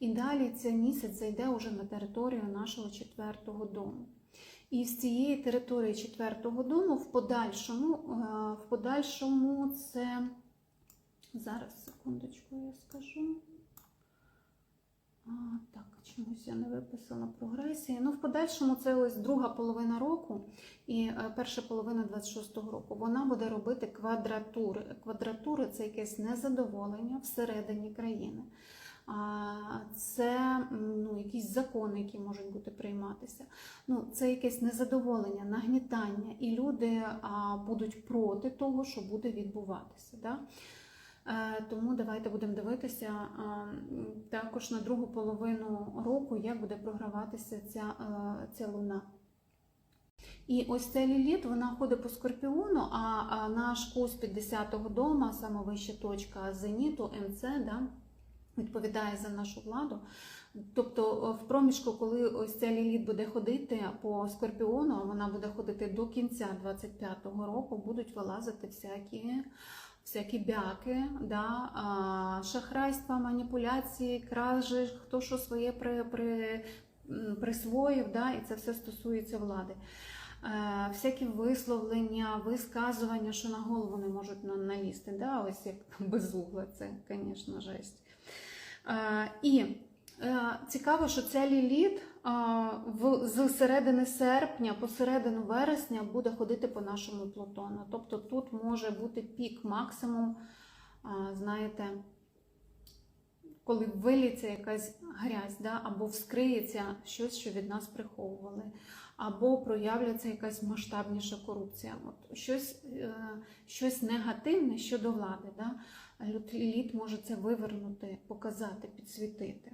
І далі цей місяць зайде уже на територію нашого четвертого дому. І з цієї території четвертого дому в подальшому, е, в подальшому це зараз секундочку, я скажу. А, так, чомусь я не виписала прогресії. Ну, в подальшому це ось друга половина року і е, перша половина 26-го року. Вона буде робити квадратури. Квадратури це якесь незадоволення всередині країни. Це ну, якісь закони, які можуть бути прийматися. Ну, це якесь незадоволення, нагнітання, і люди будуть проти того, що буде відбуватися. Да? Е, Тому давайте будемо дивитися також на другу половину року, як буде програватися ця, е, ця луна. І ось ця ліліт, вона ходить по скорпіону, а, наш кус 50-го дома, саме вища точка зеніту, МЦ, да, відповідає за нашу владу. Тобто в проміжку, коли ось ця ліліт буде ходити по скорпіону, вона буде ходити до кінця 25-го року, будуть вилазити всякі, всякі бяки, да, шахрайства, маніпуляції, кражі, хто що своє при, при, присвоїв, да, і це все стосується влади. Е, всякі висловлення, висказування, що на голову не можуть на- налізти. Да? Ось як безугла, це, звісно, жесть. Е, і е, цікаво, що ця ліліт з середини серпня по середину вересня буде ходити по нашому Плутону. Тобто тут може бути пік, максимум, знаєте, коли виліться якась грязь, да? або вскриється щось, що від нас приховували, або проявляться якась масштабніша корупція. От щось, е, щось негативне щодо влади. Да? Лют- може це вивернути, показати, підсвітити.